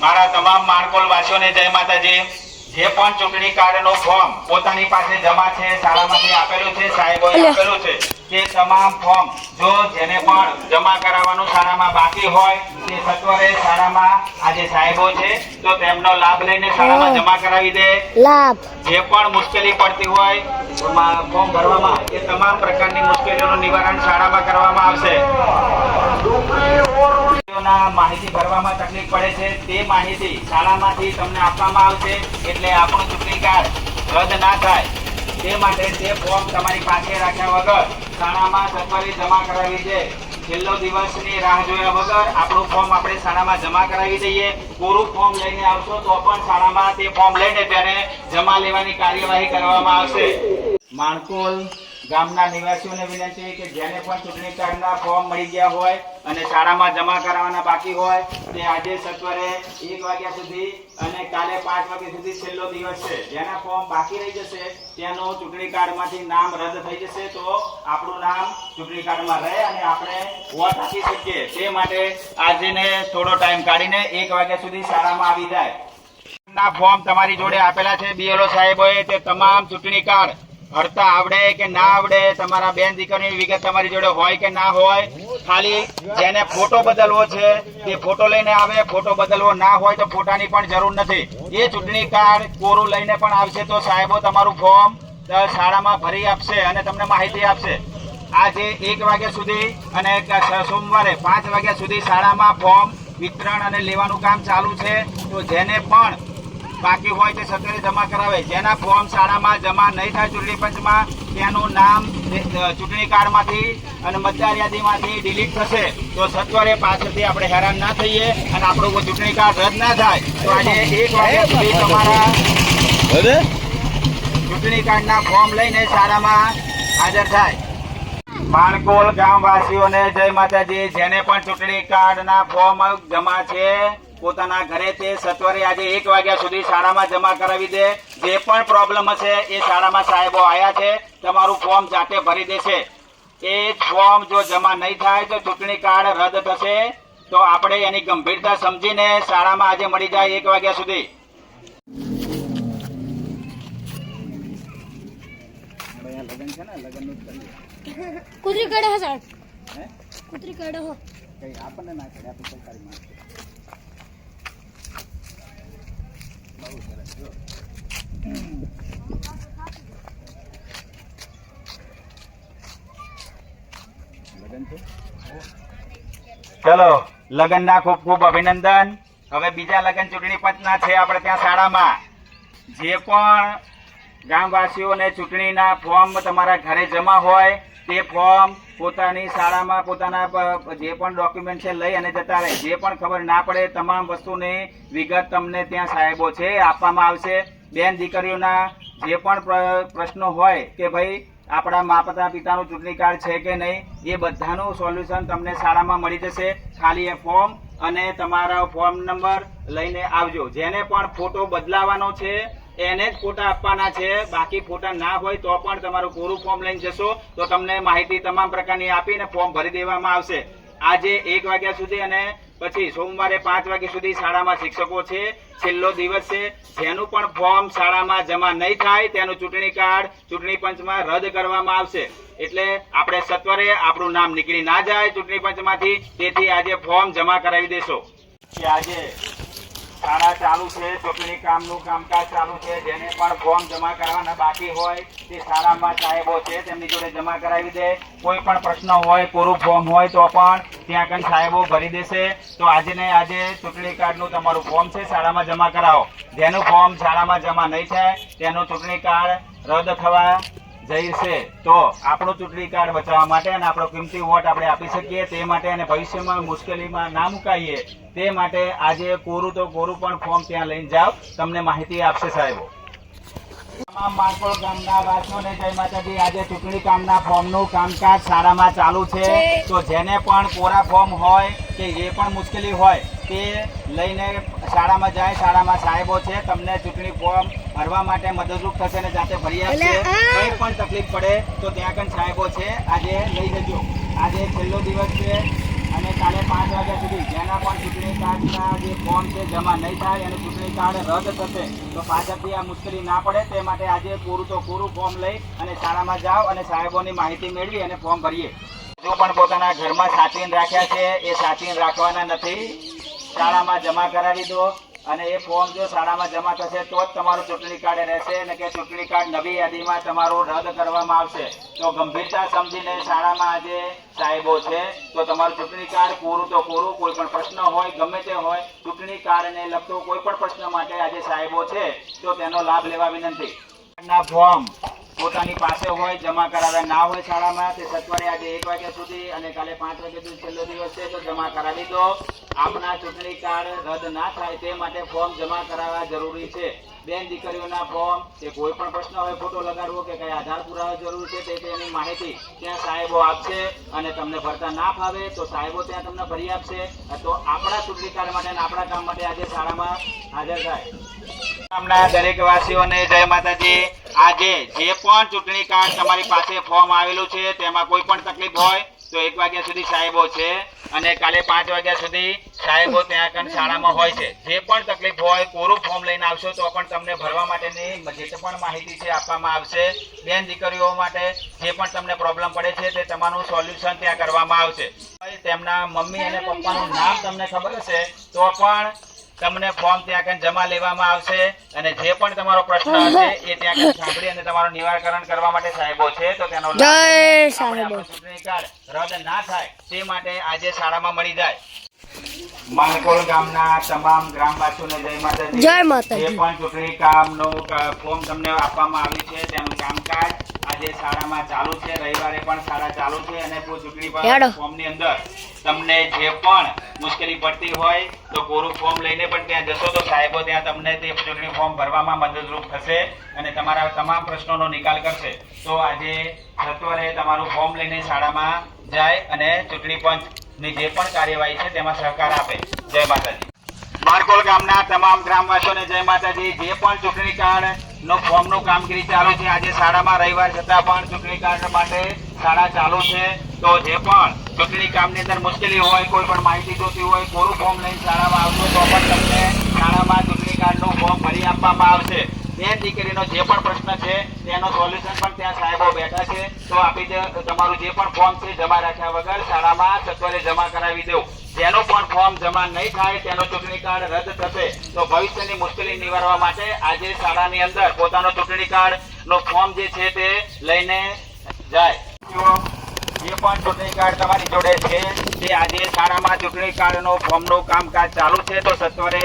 મારા તમામ માણકોલ વાસીઓને જય માતાજી. જે પણ ચૂંટણી કાર્ડ નો ફોર્મ પોતાની પાસે જમા છે શાળામાંથી આપેલું છે સાહેબોએ આપેલું છે તે તમામ ફોર્મ જો જેને પણ જમા કરાવવાનું શાળામાં બાકી હોય તે સત્વરે શાળામાં આજે સાહેબો છે તો તેમનો લાભ લઈને શાળામાં જમા કરાવી દે. લાભ. જે પણ મુશ્કેલી પડતી હોય ફોર્મ ભરવામાં એ તમામ પ્રકારની મુશ્કેલીઓનું નિવારણ શાળામાં કરવામાં આવશે. માહિતી ભરવામાં તકલીફ પડે છે. તે માહિતી શાળામાંથી તમને આપવામાં આવશે. એટલે આપણું ચૂંટણી કાર્ડ રદ ના થાય. તે માટે તે ફોર્મ તમારી પાસે રાખ્યા વગર શાળામાં સરકારી જમા કરાવી છે. છેલ્લો દિવસની રાહ જોયા વગર આપણું ફોર્મ આપણે શાળામાં જમા કરાવી દઈએ. પૂરું ફોર્મ લઈને આવશો તો પણ શાળામાં તે ફોર્મ લઈને તેને જમા લેવાની કાર્યવાહી કરવામાં આવશે. માણકોલ ગામના નિવાસીઓને વિનંતી કે જેને પણ ચૂંટણી કાર્ડના ફોર્મ મળી ગયા હોય અને શાળામાં જમા કરાવવાના બાકી હોય, તે આજે સત્વરે એક વાગ્યા સુધી અને કાલે પાંચ વાગ્યા સુધી છેલ્લો દિવસ છે. જેના ફોર્મ બાકી રહી જશે તેનું ચૂંટણી કાર્ડમાંથી નામ રદ થઈ જશે તો આપણું નામ ચૂંટણી કાર્ડમાં રહે અને આપણે વોટ આપી શકીએ. તે માટે આજને થોડો ટાઈમ કાઢીને એક વાગ્યા સુધી શાળામાં આવી જાય. ના ફોર્મ તમારી જોડે આપેલા છે બીએલઓ સાહેબોએ તે તમામ ચૂંટણી કાર્ડ ભરતા આવડે કે ના આવડે, તમારા બેન દીકરીની વિગત તમારી જોડે હોય કે ના હોય, ખાલી જેને ફોટો બદલવો છે, તે ફોટો લઈને આવે, ફોટો બદલવો ના હોય તો ફોટાની પણ જરૂર નથી. એ ચૂંટણી કાર્ડ કોરું લઈને પણ આવશે તો સાહેબો તમારું ફોર્મ શાળામાં ભરી આપશે અને તમને માહિતી આપશે. આજે એક વાગ્યા સુધી અને સોમવારે પાંચ વાગ્યા સુધી શાળામાં ફોર્મ વિતરણ અને લેવાનું કામ ચાલુ છે. તો જેને પણ બાકી હોય તે સત્વરે જમા કરાવે. જેના ફોર્મ શાળામાં જમા નહીં થાય ચૂંટણી પંચમાં તેનું નામ ચૂંટણી કાર્ડમાંથી અને મતદાર યાદીમાંથી ડિલીટ થશે. તો સત્વરે પાછળથી આપણે હેરાન ના થઈએ અને આપણું કોઈ ચૂંટણી કાર્ડ રદ ના થાય. તો આજે એક વાગ્યા સુધી તમારા ચૂંટણી કાર્ડના ફોર્મ લઈને શાળામાં હાજર થાય. માણકોલ ગામવાસીઓને જય માતાજી. જેને પણ ચૂંટણી કાર્ડના ફોર્મ જમા છે પોતાના ઘરે તે સત્વરે આજે એક વાગ્યા સુધી શાળામાં જમા કરાવી દે. જે પણ પ્રોબ્લેમ હશે એ શાળામાં સાહેબો આવ્યા છે. તમારું ફોર્મ જાતે ભરી દેશે. એ ફોર્મ જો જમા નહીં થાય તો ચૂંટણી કાર્ડ રદ થશે. તો આપણે એની ગંભીરતા સમજીને શાળામાં આજે મળી જાય એક વાગ્યા સુધી. લગ્ન છે ને? લગ્નનું કુતરી કડે હે સાહેબ. કુતરી કડે હો. કઈ આપણને ના કરે આપણે સરકારી માણસ. જો. લગન ના ચલો ખૂબ ખૂબ અભિનંદન હવે બીજા લગન ચૂંટણી પંચના છે આપણે ત્યાં શાળામાં જે પણ ગામવાસીઓને ચૂંટણીના ફોર્મ તમારા ઘરે જમા હોય તે ફોર્મ પોતાની શાળામાં પોતાના જે પણ ડોક્યુમેન્ટ છે લઈ અને જતા રહે. જે પણ ખબર ના પડે તમામ વસ્તુની વિગત તમને ત્યાં સાહેબો છે, આપવામાં આવશે. બેન દીકરીઓના જે પણ પ્ર- પ્રશ્નો હોય કે ભાઈ આપણા માતા પિતાનું ચૂંટણી કાર્ડ છે કે નહીં, એ બધાનું સોલ્યુશન તમને શાળામાં મળી જશે. ખાલી એ ફોર્મ અને તમારા ફોર્મ નંબર લઈને આવજો. જેને પણ ફોટો બદલાવાનો છે એને જ ફોટા આપવાના છે. બાકી ફોટા ના હોય તો પણ તમારું પૂરું ફોર્મ લઈને જશો. તો તમને માહિતી તમામ પ્રકારની આપીને ફોર્મ ભરી દેવામાં આવશે. આજે એક વાગ્યા સુધી અને પછી સોમવારે પાંચ વાગ્યા સુધી શાળામાં શિક્ષકો છે. છેલ્લો દિવસ છે. જેનું પણ ફોર્મ શાળામાં જમા નહીં થાય તેનું ચૂંટણી કાર્ડ ચૂંટણી પંચમાં રદ કરવામાં આવશે. એટલે આપણે સત્વરે આપણું નામ નીકળી ના જાય ચૂંટણી પંચમાંથી. તેથી આજે ફોર્મ જમા કરાવી દેશો. આજે શાળા ચાલુ છે ચૂંટણી કામનું કામકાજ ચાલુ છે, જેને પણ ફોર્મ જમા કરવાના બાકી હોય, તે શાળામાં સાહેબો છે, તેમની જોડે જમા કરાવી દે. કોઈ પણ પ્રશ્ન હોય, પૂરું ફોર્મ હોય તો પણ ત્યાં આગળ સાહેબો ભરી દેશે. તો આજે ને આજે ચૂંટણી કાર્ડનું તમારું ફોર્મ છે, શાળામાં જમા કરાવો. જેનું ફોર્મ શાળામાં જમા નહીં થાય, તેનું ચૂંટણી કાર્ડ રદ થવા જઈશે તો આપણો ચૂંટણી કાર્ડ બચાવવા માટે અને આપણો કિંમતી વોટ આપણે આપી શકીએ તે માટે અને ભવિષ્યમાં મુશ્કેલીમાં ના મુકાઈએ તે માટે આજે કોરું તો કોરું પણ ફોર્મ ત્યાં લઈને જાઓ. તમને માહિતી આપશે સાહેબો. તમામ માંગરોળ ગામના વાસીઓને જય માતાજી. આજે ચૂંટણી કામના ફોર્મનું કામકાજ શાળામાં ચાલુ છે. તો જેને પણ કોરા ફોર્મ હોય કે જે પણ મુશ્કેલી હોય તે લઈને શાળામાં જાય. શાળામાં સાહેબો છે તમને ચૂંટણી ફોર્મ ભરવા માટે મદદરૂપ થશે અને જાતે ભરી આપશે. કંઈ પણ તકલીફ પડે તો ત્યાં કન સાહેબો છે આજે લઈ જજો. આજે છેલ્લો દિવસ છે. અને કાલે પાંચ વાગ્યા સુધી જેના પણ ચૂંટણી કાર્ડના જે ફોર્મ છે, જમા નહીં થાય અને ચૂંટણી કાર્ડ રદ થશે, તો પાછળથી આ મુશ્કેલી ના પડે. તે માટે આજે પૂરું તો પૂરું ફોર્મ લઈ અને શાળામાં જાઓ અને સાહેબોની માહિતી મેળવી અને ફોર્મ ભરીએ. જો પણ પોતાના ઘરમાં સાચવીને રાખ્યા છે, એ સાચવીને રાખવાના નથી. શાળામાં જમા કરાવી દો. અને એ ફોર્મ જો શાળામાં જમા થશે, તો જ તમારું ચૂંટણી કાર્ડ રહેશે અને કે ચૂંટણી કાર્ડ નવી યાદીમાં તમારું રદ કરવામાં આવશે. તો ગંભીરતા સમજીને શાળામાં આજે સાહેબો છે, તો તમારું ચૂંટણી કાર્ડ પૂરું તો પૂરું, કોઈ પણ પ્રશ્ન હોય, ગમે તે હોય, ચૂંટણી કાર્ડને લગતો કોઈ પણ પ્રશ્ન માટે આજે સાહેબો છે, તો તેનો લાભ લેવા વિનંતી. ફોર્મ પોતાની પાસે હોય, જમા કરાવ્યા ના હોય શાળામાં, તે સત્વરે આજે એક વાગ્યા સુધી અને કાલે પાંચ વાગ્યા સુધી છેલ્લો દિવસ છે, તો જમા કરાવી દો. આપના ચૂંટણી કાર્ડ રદ ના થાય તે માટે ફોર્મ જમા કરાવવા જરૂરી છે. બેન દીકરીઓના ફોર્મ, કે કોઈ પણ પ્રશ્ન હોય, ફોટો લગાડવો કે કઈ આધાર પુરાવા જરૂર છે તે તેની માહિતી ત્યાં સાહેબો આપશે અને તમને ભરતા ના ફાવે તો સાહેબો ત્યાં તમને ભરી આપશે. તો આપણા ચૂંટણી કાર્ડ માટે આપણા કામ માટે આજે શાળામાં હાજર થાય. ગામના દરેક વાસીઓને જય માતાજી. આજે જે પણ ચૂંટણી કાર્ડ તમારી પાસે ફોર્મ આવેલું છે, તેમાં કોઈ પણ તકલીફ હોય તો એક વાગ્યા સુધી સાહેબો છે અને કાલે પાંચ વાગ્યા સુધી સાહેબો ત્યાં આગળ શાળામાં હોય છે. જે પણ તકલીફ હોય કોરું ફોર્મ લઈને આવશો તો પણ તમને ભરવા માટેની જે પણ માહિતી છે આપવામાં આવશે. બેન દીકરીઓ માટે જે પણ તમને પ્રોબ્લેમ પડે છે તે તમારું સોલ્યુશન ત્યાં કરવામાં આવશે. તેમના મમ્મી અને પપ્પાનું નામ તમને ખબર હશે તો પણ તમને ફોર્મ ત્યાં જમા લેવામાં આવશે અને જે પણ તમારો પ્રશ્ન હશે એ ત્યાં સાંભળી અને તમારું નિવારણ કરવા માટે સાહેબો છે તો તેનો લાભ જય સાહેબો. ચૂંટણી કાર્ડ રદ ના થાય તે માટે આજે શાળામાં મળી જાય માનકોલ ગામના તમામ ગ્રામવાસીઓને જય માતાજી જય માતાજી. જે પણ ચૂંટણી કામનું ફોર્મ તમને આપવામાં આવ્યું છે તેનું કામકાજ આજે શાળામાં ચાલુ છે રવિવારે પણ શાળા ચાલુ છે અને ચૂંટણી. ફોર્મની અંદર તમને જે પણ મુશ્કેલી પડતી હોય તો કોરું ફોર્મ લઈને પણ ત્યાં જશો તો સાહેબો ત્યાં તમને તે ચૂંટણી ફોર્મ ભરવામાં મદદરૂપ થશે અને તમારા તમામ પ્રશ્નોનો નિકાલ કરશે. તો આજે સત્વરે તમારું ફોર્મ લઈને શાળામાં જાય અને ચૂંટણી પંચની જે પણ કાર્યવાહી છે તેમાં સહકાર આપે. જય માતાજી. બારકોલ ગામના તમામ ગ્રામવાસીઓને જય માતાજી. જે પણ ચૂંટણી કાર્ડ નો ફોર્મનું કામગીરી ચાલુ છે, આજે શાળામાં રવિવાર છતાં પણ ચૂંટણી કાર્ડ માટે શાળા ચાલુ છે. તો જે પણ ચૂંટણી કામની અંદર મુશ્કેલી હોય, કોઈ પણ માહિતી જોતી હોય કોરું ફોર્મ લઈને શાળામાં આવશો તો પણ તમને શાળામાં ચૂંટણી કાર્ડનું ફોર્મ ભરી આપવામાં આવશે. તે દીકરીનો જે પણ પ્રશ્ન છે, તેનો સોલ્યુશન પણ ત્યાં સાહેબો બેઠા છે. તો આપી તમારું જે પણ ફોર્મ છે, જમા રાખ્યા વગર શાળામાં સત્વરે જમા કરાવી દેવું. જેનું પણ ફોર્મ જમા નહીં થાય, તેનો ચૂંટણી કાર્ડ રદ થશે, તો ભવિષ્યની મુશ્કેલી નિવારવા માટે આજે શાળાની અંદર પોતાનો ચૂંટણી કાર્ડ નો ફોર્મ જે છે તે લઈને જાય. જો પણ ચૂંટણી કાર્ડ તમારી જોડે છે, તે આજે શાળામાં ચૂંટણી કાર્ડનો ફોર્મનું કામકાજ ચાલુ છે, તો સત્વરે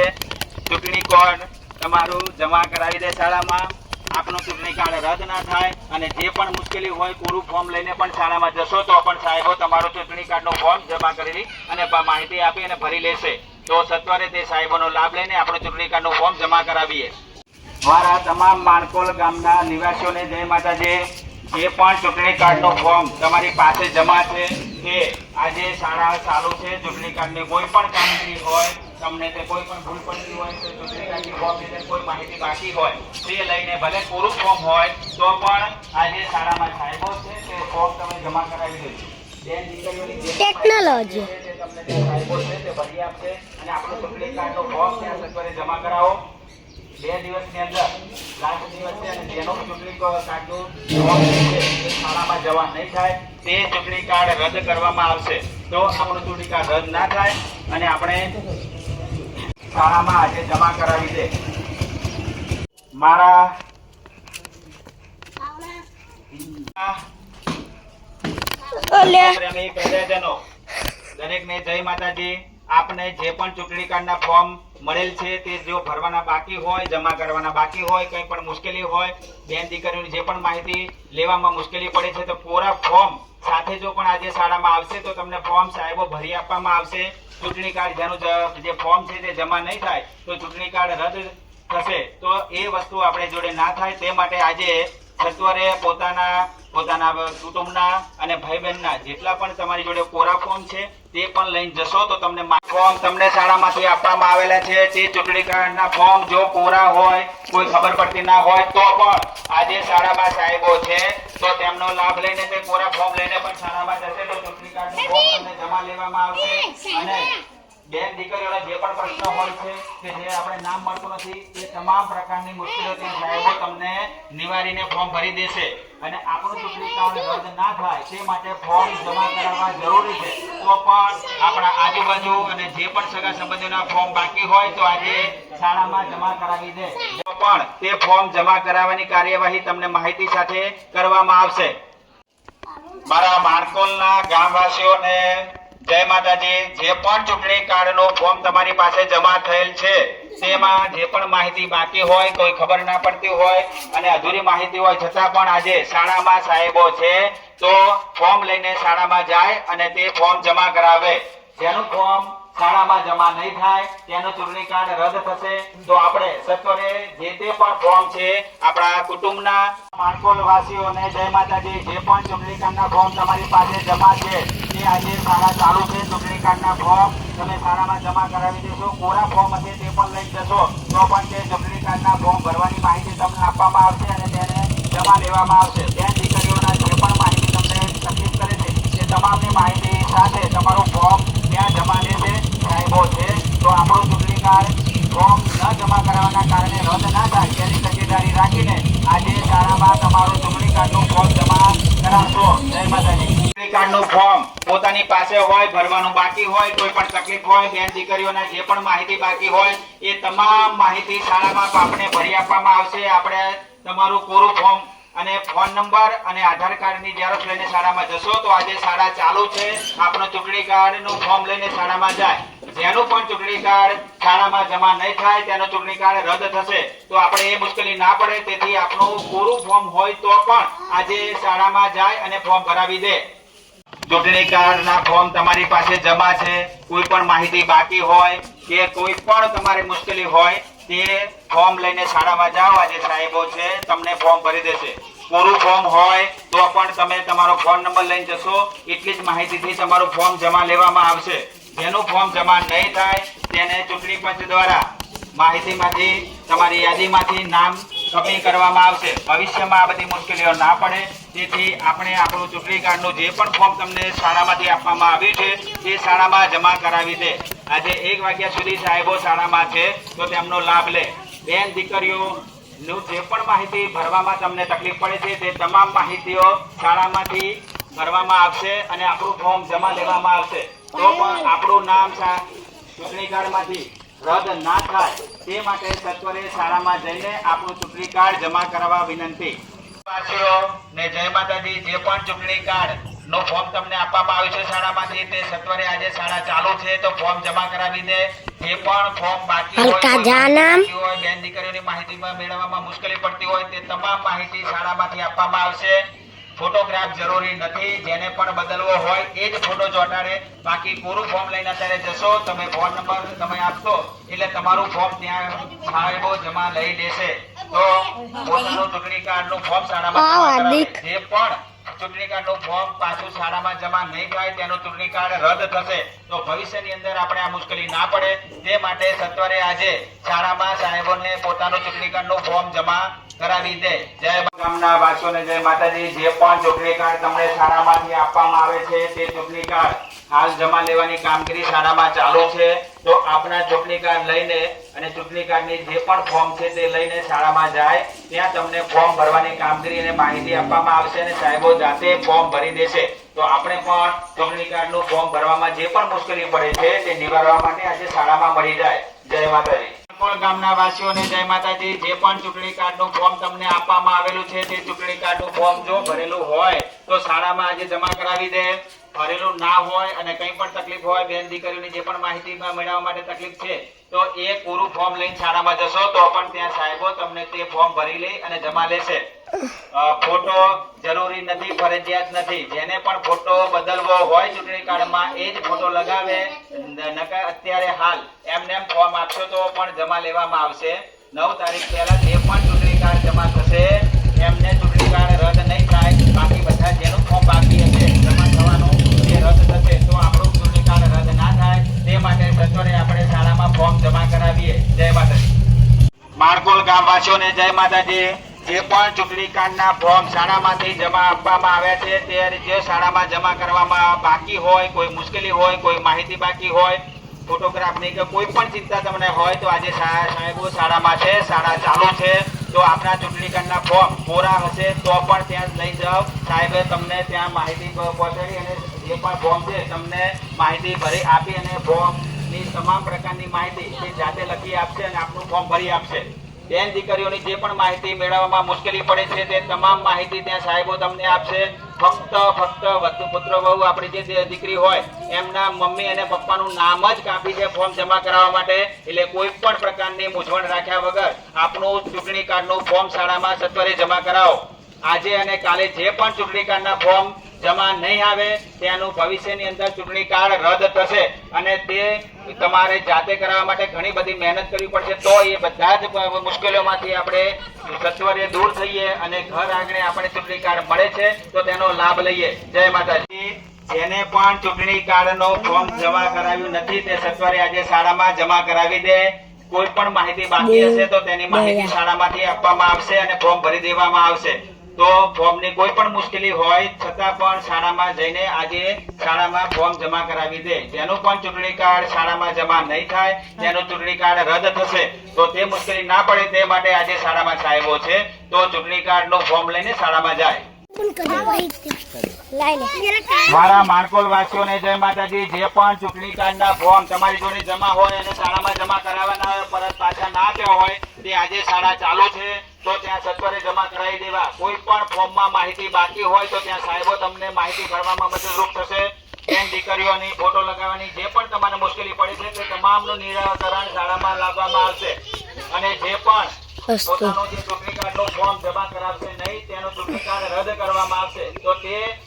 ચૂંટણી કાર્ડ તમારું જમા કરાવી દે શાળામાં. આપનું ચૂંટણી કાર્ડ રદ ના થાય અને જે પણ મુશ્કેલી હોય પૂરું ફોર્મ લઈને પણ શાળામાં જશો તો પણ સાહેબો તમારું ચૂંટણી કાર્ડનું ફોર્મ જમા કરી અને માહિતી આપી અને ભરી લેશે. તો સત્વરે તે સાહેબોનો લાભ લઈને આપણું ચૂંટણી કાર્ડનું ફોર્મ જમા કરાવીએ. મારા તમામ માણકોલ ગામના નિવાસીઓને જય માતાજી. જે પણ ચૂંટણી કાર્ડનું ફોર્મ તમારી પાસે જમા છે તે આજે શાળા ચાલુ છે. ચૂંટણી કાર્ડની કોઈ પણ કામગીરી હોય તમને તે કોઈ પણ ભૂલ પડતી હોય તો ચૂંટણી ફોર્મ વિશે કોઈ માહિતી બાકી હોય તે લઈને ભલે પૂરું ફોર્મ હોય તો પણ આજે શાળામાં સાહેબો છે તે ફોર્મ તમે જમા કરાવી દેજો. ટેકનોલોજી. તમને તે સાહેબો છે તે ભરી આપશે અને આપણું ચૂંટણી કાર્ડનું ફોર્મ ત્યાં જમા કરાવો. બે દિવસની અંદર લાસ્ટ દિવસ છે અને જેનો ચૂંટણી કાર્ડનું શાળામાં જવા નહીં થાય તે ચૂંટણી કાર્ડ રદ કરવામાં આવશે. તો આપણું ચૂંટણી કાર્ડ રદ ના થાય અને આપણે શાળામાં આજે જમા કરાવી દે મારા દરેકને જય માતાજી. આપને જે પણ ચૂંટણી કાર્ડના ફોર્મ મળેલ છે તે જો ભરવાના બાકી હોય જમા કરવાના બાકી હોય કંઈ પણ મુશ્કેલી હોય બેન દીકરીઓની જે પણ માહિતી લેવામાં મુશ્કેલી પડે છે તો પૂરા ફોર્મ સાથે જો પણ આજે શાળામાં આવશે તો તમને ફોર્મ સાહેબો ભરી આપવામાં આવશે. ચૂંટણી કાર્ડ જેનું જ- ફોર્મ છે તે જમા નહીં થાય તો ચૂંટણી કાર્ડ રદ થશે. તો એ વસ્તુ આપણે જોડે ના થાય તે માટે આજે સત્વરે પોતાના પોતાના કુટુંબના અને ભાઈ બહેનના જેટલા પણ તમારી જોડે કોરા ફોર્મ છે તે પણ લઈને જશો તો તમને ફોર્મ તમને શાળામાંથી આપવામાં આવેલા છે. તે ચૂંટણી કાર્ડના ફોર્મ જો કોરા હોય કોઈ ખબર પડતી ના હોય તો પણ આજે શાળામાં સાહેબો છે તો તેમનો લાભ લઈને તે કોરા ફોર્મ લઈને પણ શાળામાં જશે તો ચૂંટણી કાર્ડનું ફોર્મ તમને જમા લેવામાં આવશે. અને બેન દીકરીઓના જે પણ પ્રશ્નો હોય છે કે જે આપણે નામ મળતું નથી, એ તમામ પ્રકારની મુશ્કેલીઓ તે સાહેબો તમને નિવારીને ફોર્મ ભરી દેશે. અને આપણું ચૂંટણી કાર્ડ રદ ના થાય તે માટે ફોર્મ જમા કરાવવા જરૂરી છે. તો પણ આપણા આજુબાજુ અને જે પણ સગા સંબંધીઓના ફોર્મ બાકી હોય તો આજે શાળામાં જમા કરાવી દે. તો પણ તે ફોર્મ જમા કરાવવાની કાર્યવાહી તમને માહિતી સાથે કરવામાં આવશે. મારા માણકોલના ગામવાસીઓને જય માતાજી. જે પણ ચૂંટણી કાર્ડનો ફોર્મ તમારી પાસે જમા થયેલ છે, તેમાં જે પણ માહિતી બાકી હોય, કોઈ ખબર ના પડતી હોય અને અધૂરી માહિતી હોય છતાં પણ આજે શાળામાં સાહેબો છે, તો ફોર્મ લઈને શાળામાં જાય અને તે ફોર્મ જમા કરાવે. જેનું ફોર્મ શાળામાં જમા નહીં થાય, તેનું ચૂંટણી કાર્ડ રદ થશે. તો આપણે સત્વરે જે તે પણ ફોર્મ છે, આપણા કુટુંબના માણકોલ વાસીઓને જય માતાજી, જે પણ ચૂંટણી કાર્ડના ફોર્મ તમારી પાસે જમા છે આજે શાળા ચાલુ છે ચૂંટણી કાર્ડના ફોર્મ તમે શાળામાં જમા કરાવી દેશો. કોરા ફોર્મ હશે તે પણ લઈ જશો. તો પણ તે ચૂંટણી કાર્ડના ફોર્મ ભરવાની માહિતી તમને આપવામાં આવશે અને તેને જમા લેવામાં આવશે. બે દીકરીઓના જે પણ માહિતી તમને તકલીફ કરે છે તે તમામની માહિતી સાથે તમારું ફોર્મ ત્યાં જમા લેશે. સાહેબો છે, તો આપણું ચૂંટણી કાર્ડ ફોર્મ ન જમા કરાવવાના કારણે રદ ના થાય. તેની તકેદારી રાખીને આજે શાળામાં તમારું ચૂંટણી કાર્ડનું ફોર્મ જમા કરાવશો. જય માતાજી. પાસે હોય, ભરવાનું બાકી હોય, કોઈ પણ તકલીફ હોય, બેન દીકરીઓના જે પણ માહિતી બાકી હોય, એ તમામ માહિતી શાળામાં આપણે ભરી આપવામાં આવશે. આપણે તમારું પૂરું ફોર્મ અને ફોન નંબર અને આધાર કાર્ડની ઝેરોક્ષ લઈને શાળામાં જશો તો આજે શાળા ચાલુ છે. આપણો ચૂંટણી કાર્ડનું ફોર્મ લઈને શાળામાં જાય. જેનું પણ ચૂંટણી કાર્ડ શાળામાં જમા નહીં થાય, તેનું ચૂંટણી કાર્ડ રદ થશે. તો આપણે એ મુશ્કેલી ના પડે. તેથી આપણું પૂરું ફોર્મ હોય તો પણ આજે શાળામાં જાય અને ફોર્મ ભરાવી દે. ચૂંટણી કાર્ડના ફોર્મ તમારી પાસે જમા છે, કોઈ પણ માહિતી બાકી હોય કે કોઈ પણ તમારી મુશ્કેલી હોય તે ફોર્મ લઈને શાળામાં જાઓ. આજે સાહેબો છે, તમને ફોર્મ ભરી દેશે. પૂરું ફોર્મ હોય તો પણ તમે તમારો ફોન નંબર લઈને જશો. એટલી જ માહિતીથી તમારું ફોર્મ જમા લેવામાં આવશે. જેનું ફોર્મ જમા નહીં થાય તેને ચૂંટણી પંચ દ્વારા માહિતીમાંથી, તમારી યાદીમાંથી નામ કમી કરવામાં આવશે. ભવિષ્યમાં આ બધી મુશ્કેલીઓ ના પડે. તેથી આપણે આપણું ચૂંટણી કાર્ડનું જે પણ ફોર્મ તમને શાળામાંથી આપવામાં આવ્યું છે, તે શાળામાં જમા કરાવી દે. આજે એક વાગ્યા સુધી સાહેબો શાળામાં છે, તો તેમનો લાભ લે. બેન દીકરીઓ, નું જે પણ માહિતી ભરવામાં તમને તકલીફ પડે છે, તે તમામ માહિતીઓ શાળામાંથી ભરવામાં આવશે અને આપણું ફોર્મ જમા લેવામાં આવશે. તો પણ આપણું નામ ચૂંટણી કાર્ડમાંથી રદ ના થાય. તે માટે સત્વરે શાળામાં જઈને આપણું ચૂંટણી કાર્ડ જમા કરાવવા વિનંતી. ને જય માતાજી જે પણ ચૂંટણી કાર્ડ નો ફોર્મ તમને આપવામાં આવ્યું છે શાળામાંથી તે સત્વરે આજે શાળા ચાલુ છે તો ફોર્મ જમા કરાવી દે જે પણ ફોર્મ બાકી હોય બેન દીકરીઓની માહિતી મેળવવામાં મુશ્કેલી પડતી હોય તે તમામ માહિતી શાળામાંથી આપવામાં આવશે. ફોટોગ્રાફ જરૂરી નથી જેને પણ બદલવો હોય એ જ ફોટો ચોંટાડે. બાકી પૂરું ફોર્મ લઈને અત્યારે જશો તમે ફોન નંબર તમે આપશો એટલે તમારું ફોર્મ ત્યાં સાહેબો જમા લઈ લેશે. તો પોતાનું ચૂંટણી કાર્ડનું ફોર્મ શાળામાં. જે પણ ચૂંટણી કાર્ડનું ફોર્મ પાછું શાળામાં જમા નહીં થાય તેનું ચૂંટણી કાર્ડ રદ થશે. તો ભવિષ્યની અંદર આપણે આ મુશ્કેલી ના પડે. તે માટે સત્વરે આજે શાળામાં સાહેબોને પોતાનું ચૂંટણી કાર્ડનું ફોર્મ જમા કરાવી દે જય ગામના વાસીઓને જય માતાજી. જે પણ ચૂંટણી કાર્ડ તમને શાળામાંથી આપવામાં આવે છે, તે ચૂંટણી કાર્ડ હાલ જમા લેવાની કામગીરી શાળામાં ચાલુ છે. તો આપના ચૂંટણી કાર્ડ લઈને અને ચૂંટણી કાર્ડની જે પણ ફોર્મ છે તે લઈને શાળામાં જાય. ત્યાં તમને ફોર્મ ભરવાની કામગીરી અને માહિતી આપવામાં આવશે અને સાહેબો જાતે ફોર્મ ભરી દેશે. તો આપણે પણ ચૂંટણી કાર્ડનું ફોર્મ ભરવામાં જે પણ મુશ્કેલી પડે છે, તે નિવારવા માટે આજે શાળામાં મળી જાય. જય માતાજી. કોણ ગામના વાસીઓને જય માતાજી, જે પણ ચૂંટણી કાર્ડનું ફોર્મ તમને આપવામાં આવેલું છે, તે ચૂંટણી કાર્ડનું ફોર્મ જો ભરેલું હોય, તો શાળામાં આજે જમા કરાવી દે. ભરેલું ના હોય અને કંઈ પણ તકલીફ હોય, બેન દીકરીઓની જે પણ માહિતી મેળવવા માટે તકલીફ છે, તો એ પૂરું ફોર્મ લઈને શાળામાં જશો, તો પણ ત્યાં સાહેબો તમને તે ફોર્મ ભરી લે અને જમા લેશે. ફોટો જરૂરી નથી, ફરજિયાત નથી. જેને પણ ફોટો બદલવો હોય ચૂંટણી કાર્ડમાં, એ જ ફોટો લગાવે. અત્યારે હાલ એમને ફોર્મ આપશો તો પણ જમા લેવામાં આવશે. નવ તારીખ પહેલા જે પણ ચૂંટણી કાર્ડ જમા થશે, એમને ચૂંટણી કાર્ડ રદ નહીં થાય. બાકી બધા જેનું ફોર્મ બાકી હશે, જમા થવાનું એ રદ થશે, તો આપણું ચૂંટણી કાર્ડ રદ ના થાય. તે માટે સત્વરે આપણે શાળામાં ફોર્મ જમા કરાવીએ. જય માતાજી. માણકોલ ગામવાસીઓને જય માતાજી. જે પણ ચૂંટણી કાર્ડના ફોર્મ શાળામાંથી જમા આપવામાં આવ્યા છે, તે જે શાળામાં જમા કરવામાં બાકી હોય, કોઈ મુશ્કેલી હોય, કોઈ માહિતી બાકી હોય, ફોટોગ્રાફની કે કોઈ પણ ચિંતા તમને હોય, તો આજે સાહેબો શાળામાં છે, શાળા ચાલુ છે. તો આપણા ચૂંટણી કાર્ડના ફોર્મ પૂરા હશે, તો પણ ત્યાં લઈ જાઓ. સાહેબે તમને ત્યાં માહિતી પહોંચાડી અને જે પણ ફોર્મ છે, તમને માહિતી ભરી આપી અને ફોર્મની તમામ પ્રકારની માહિતી તે જાતે લખી આપશે અને આપનું ફોર્મ ભરી આપશે. બેન દીકરીઓની જે પણ માહિતી મેળવવામાં મુશ્કેલી પડે છે તે તમામ માહિતી ત્યાં સાહેબો તમને આપશે. ફક્ત ફક્ત વધુ પુત્ર વહુ આપણી જે દીકરી હોય, એમના મમ્મી અને પપ્પાનું નામ જ કાપી છે ફોર્મ જમા કરાવવા માટે. એટલે કોઈ પણ પ્રકારની મૂંઝવણ રાખ્યા વગર આપનું ચૂંટણી કાર્ડનું ફોર્મ શાળામાં સત્વરે જમા કરાવો. આજે અને કાલે જે પણ ચૂંટણી કાર્ડના ફોર્મ જમા નહીં આવે તેનું ભવિષ્યની અંદર ચૂંટણી કાર્ડ રદ થશે. અને તે તમારે જાતે કરાવવા માટે ઘણી બધી મહેનત કરવી પડશે. તો એ બધા જ મુશ્કેલીઓમાંથી આપણે સત્વરે દૂર થઈએ અને ઘર આંગણે આપણે ચૂંટણી કાર્ડ મળે છે તો તેનો લાભ લઈએ. જય માતાજી. જેને પણ ચૂંટણી કાર્ડ નો ફોર્મ જમા કરાવ્યું નથી તે સત્વરે આજે શાળામાં જમા કરાવી દે. કોઈ પણ માહિતી બાકી હશે તો તેની માહિતી શાળામાંથી આપવામાં આવશે અને ફોર્મ ભરી દેવામાં આવશે. તો ફોર્મની કોઈ પણ મુશ્કેલી હોય, છતાં પણ શાળામાં જઈને આજે શાળામાં ફોર્મ જમા કરાવી દે. જેનું પણ ચૂંટણી કાર્ડ શાળામાં જમા નહીં થાય તેનું ચૂંટણી કાર્ડ રદ થશે, તો તે મુશ્કેલી ના પડે તે માટે આજે શાળામાં સાહેબો છે. તો ચૂંટણી કાર્ડનું ફોર્મ લઈને શાળામાં જાય. મારા માણકોલ વાસીઓને જય માતાજી જે પણ ચૂંટણી કાર્ડના ફોર્મ તમારી જોડે જમા હોય અને શાળામાં જમા કરાવવાના હોય પરત પાછા ના થયા હોય તે આજે શાળા ચાલુ છે તો ત્યાં સત્વરે જમા કરાવી દેવા. કોઈ પણ ફોર્મમાં માહિતી બાકી હોય તો ત્યાં સાહેબો તમને માહિતી ભરવામાં મદદરૂપ થશે. બેન દીકરીઓની ફોટો લગાવવાની જે પણ તમારે મુશ્કેલી પડી છે તે તમામનું નિરાકરણ શાળામાં લાવવામાં આવશે. અને જે પણ. પોતાનું જે ચૂંટણી ફોર્મ જમા કરાવશે નહીં, તેનો ચૂંટણી કાર્ડ રદ કરવામાં આવશે. તો તે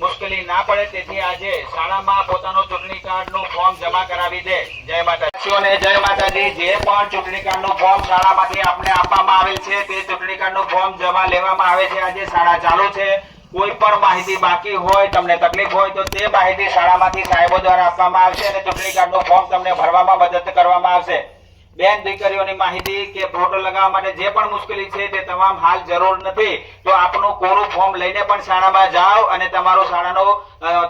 મુશ્કેલી ના પડે, તેથી આજે શાળામાં પોતાનો ચૂંટણી કાર્ડનું ફોર્મ જમા કરાવી દે. જય માતાજીઓને જય માતાજી, જે પણ ચૂંટણી કાર્ડનું ફોર્મ શાળામાંથી આપને આપવામાં આવેલ છે, તે ચૂંટણી કાર્ડનું ફોર્મ જમા લેવામાં આવે છે. આજે શાળા ચાલુ છે. કોઈ પણ માહિતી બાકી હોય, તમને તકલીફ હોય, તો તે માહિતી શાળામાંથી સાહેબો દ્વારા આપવામાં આવશે અને ચૂંટણી કાર્ડનું ફોર્મ તમને ભરવામાં મદદ કરવામાં આવશે. બેન દીકરીઓની માહિતી કે ફોટો લગાવવા માટે જે પણ મુશ્કેલી છે તે તમામ હાલ જરૂર નથી. તો આપનું કોરું ફોર્મ લઈને પણ શાળામાં જાઓ અને તમારું શાળાનો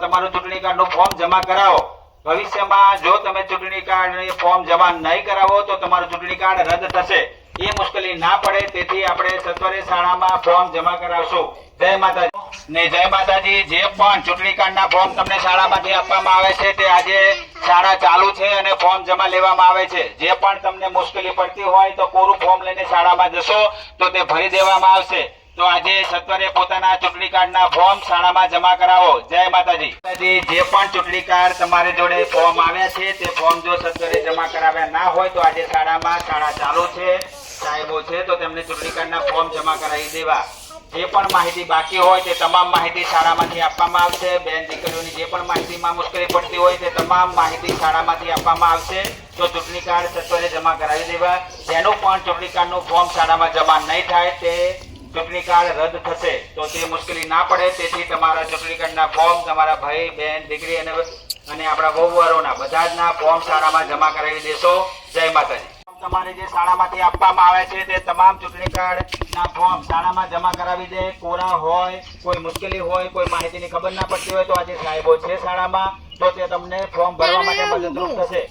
તમારું ચૂંટણી કાર્ડનું ફોર્મ જમા કરાવો. ભવિષ્યમાં જો તમે ચૂંટણી કાર્ડ ફોર્મ જમા નહીં કરાવો તો તમારું ચૂંટણી કાર્ડ રદ થશે. એ મુશ્કેલી ના પડે, તેથી આપણે સત્વરે શાળામાં ફોર્મ જમા કરાવશું. જય માતાજી. ને જય માતાજી, જે પણ ચૂંટણી કાર્ડના ફોર્મ તમને શાળામાંથી આપવામાં આવે છે, તે આજે શાળા ચાલુ છે અને ફોર્મ જમા લેવામાં આવે છે. જે પણ તમને મુશ્કેલી પડતી હોય તો કોરું ફોર્મ લઈને શાળામાં જશો, તો તે ભરી દેવામાં આવશે. તો આજે સત્વરે પોતાના ચૂંટણી કાર્ડના ફોર્મ શાળામાં જમા કરાવો. જય માતાજી. જે પણ ચૂંટણી કાર્ડ તમારી જોડે ફોર્મ આવ્યા છે, તે ફોર્મ જો સત્વરે જમા કરાવ્યા ના હોય તો આજે શાળામાં શાળા ચાલુ છે, સાહેબો છે, તો તેમને ચૂંટણી કાર્ડના ફોર્મ જમા કરાવી દેવા. જે પણ માહિતી બાકી હોય તે તમામ માહિતી શાળામાંથી આપવામાં આવશે. બેન દીકરીઓની જે પણ માહિતીમાં મુશ્કેલી પડતી હોય તે તમામ માહિતી શાળામાંથી આપવામાં આવશે. તો ચૂંટણી કાર્ડ સત્વરે જમા કરાવી દેવા. જેનું પણ ચૂંટણી કાર્ડનું ફોર્મ શાળામાં જમા નહીં થાય તે ચૂંટણી કાર્ડ રદ થશે, તો તે મુશ્કેલી ના પડે. તેથી તમારા ચૂંટણી કાર્ડના ફોર્મ તમારા ભાઈ, બેન, દીકરી અને અને આપણા વહુવારોના બધા જ ના ફોર્મ શાળામાં જમા કરાવી દેશો. જય માતાજી. તમારે જે શાળામાંથી આપવામાં આવે છે તે તમામ ચૂંટણી કાર્ડના ફોર્મ શાળામાં જમા કરાવી દે. કોરા હોય, કોઈ મુશ્કેલી હોય, કોઈ માહિતીની ખબર ના પડતી હોય તો આજે સાહેબો છે શાળામાં, તો તે તમને ફોર્મ ભરવા માટે મદદરૂપ થશે.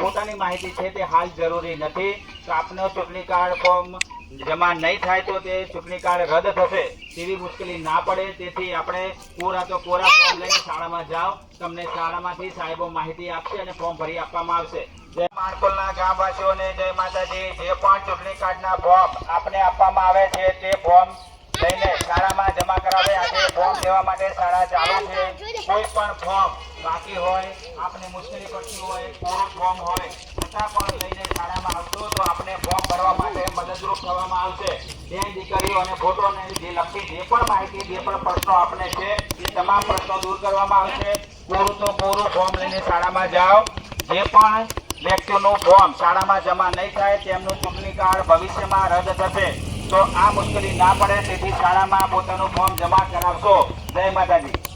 પોતાની માહિતી છે તે હાલ જરૂરી નથી. તો આપનો ચૂંટણી કાર્ડ ફોર્મ જમા નહીં થાય તો તે ચૂંટણી કાર્ડ રદ થશે. તેવી મુશ્કેલી ના પડે. તેથી આપણે કોરા તો કોરા ફોર્મ લઈને શાળામાં જાઓ. તમને શાળામાંથી સાહેબો માહિતી આપશે અને ફોર્મ ભરી આપવામાં આવશે. જય માણકોલના ગામવાસીઓને જય માતાજી. જે પણ ચૂંટણી કાર્ડના ફોર્મ આપને આપવામાં આવે છે તે ફોર્મ લઈને શાળામાં જમા કરાવે. આજે ફોર્મ લેવા માટે શાળા ચાલુ છે. કોઈ પણ ફોર્મ બાકી હોય આપણે મુશ્કેલી પડતી હોય કોરું ફોર્મ હોય છતાં પણ લઈને શાળામાં આવશો તો આપણે ફોર્મ ભરવા માટે મદદરૂપ થવામાં આવશે. બેન દીકરીઓ અને ફોટો ને જે લખી, જે પણ માહિતી, જે પણ પ્રશ્નો આપણે છે, એ તમામ પ્રશ્નો દૂર કરવામાં આવશે. કોરું તો કોરું ફોર્મ લઈને શાળામાં જાઓ. જે પણ વ્યક્તિઓનું ફોર્મ શાળામાં જમા નહીં થાય, તેમનું ચૂંટણી કાર્ડ ભવિષ્યમાં રદ થશે. તો આ મુશ્કેલી ના પડે, તેથી શાળામાં પોતાનું ફોર્મ જમા કરાવશો. જય માતાજી.